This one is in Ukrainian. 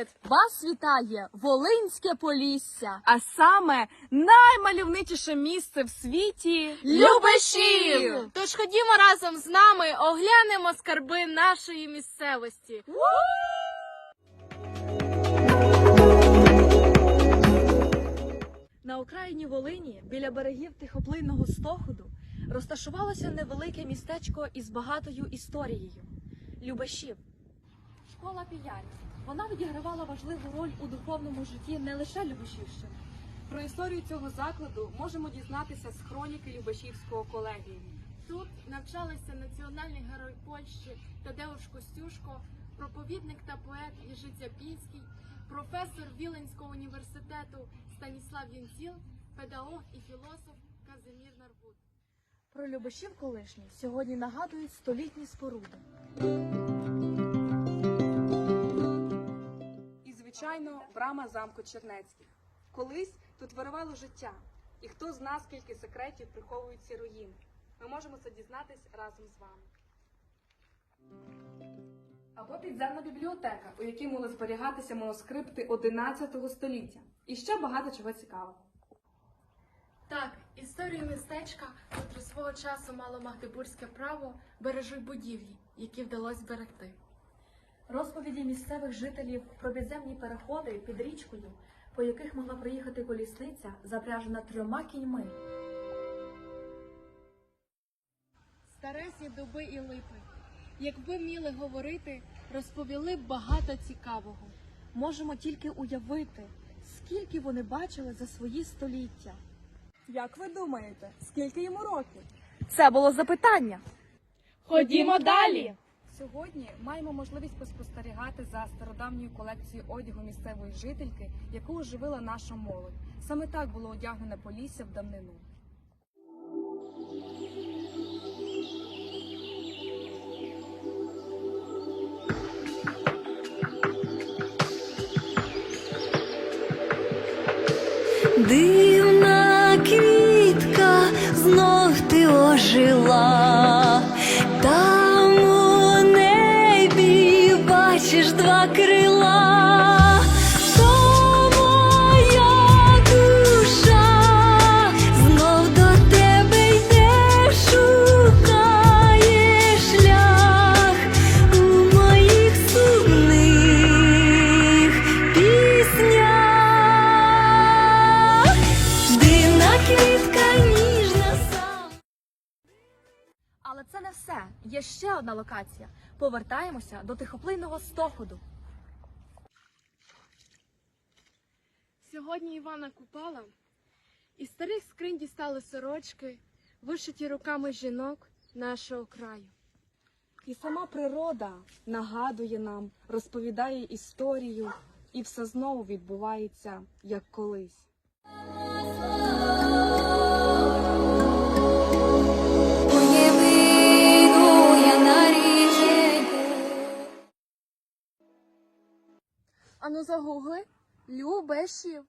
Привіт! Вас вітає Волинське Полісся. А саме наймальовничіше місце в світі Любешів! Тож ходімо разом з нами, оглянемо скарби нашої місцевості. На окраїні Волині, біля берегів тихоплинного стоходу, розташувалося невелике містечко із багатою історією Любашів. Школа піянь. Вона відігравала важливу роль у духовному житті не лише Любашівщини. Про історію цього закладу можемо дізнатися з хроніки Любашівського колегіуму. Тут навчалися національний герой Польщі Тадеуш Костюшко, проповідник та поет Єжи Цяпінський, професор Віленського університету Станіслав Єнціл, педагог і філософ Казимір Нарбут. Про Любашів колишній сьогодні нагадують столітні споруди. Звичайно, брама замку Чернецьких. Колись тут вирувало життя. І хто зна, скільки секретів приховують ці руїни. Ми можемо це дізнатись разом з вами. Або підземна бібліотека, у якій могли зберігатися манускрипти 11 століття. І ще багато чого цікавого. Так, історію містечка, котре свого часу мало магдебурзьке право, бережуть будівлі, які вдалося зберегти. Розповіді місцевих жителів про підземні переходи під річкою, по яких могла проїхати колісниця, запряжена трьома кіньми. Старезні дуби і липи. Якби міли говорити, розповіли б багато цікавого. Можемо тільки уявити, скільки вони бачили за свої століття. Як ви думаєте, скільки йому років? Це було запитання. Ходімо далі. Сьогодні маємо можливість поспостерігати за стародавньою колекцією одягу місцевої жительки, яку оживила наша молодь. Саме так було одягнене Полісся в давнину. Дивна Але це не все. Є ще одна локація. Повертаємося до тихоплинного стоходу. Сьогодні Івана Купала із старих скринь дістали сорочки, вишиті руками жінок нашого краю. І сама природа нагадує нам, розповідає історію, і все знову відбувається як колись. Ану загугли Любешів.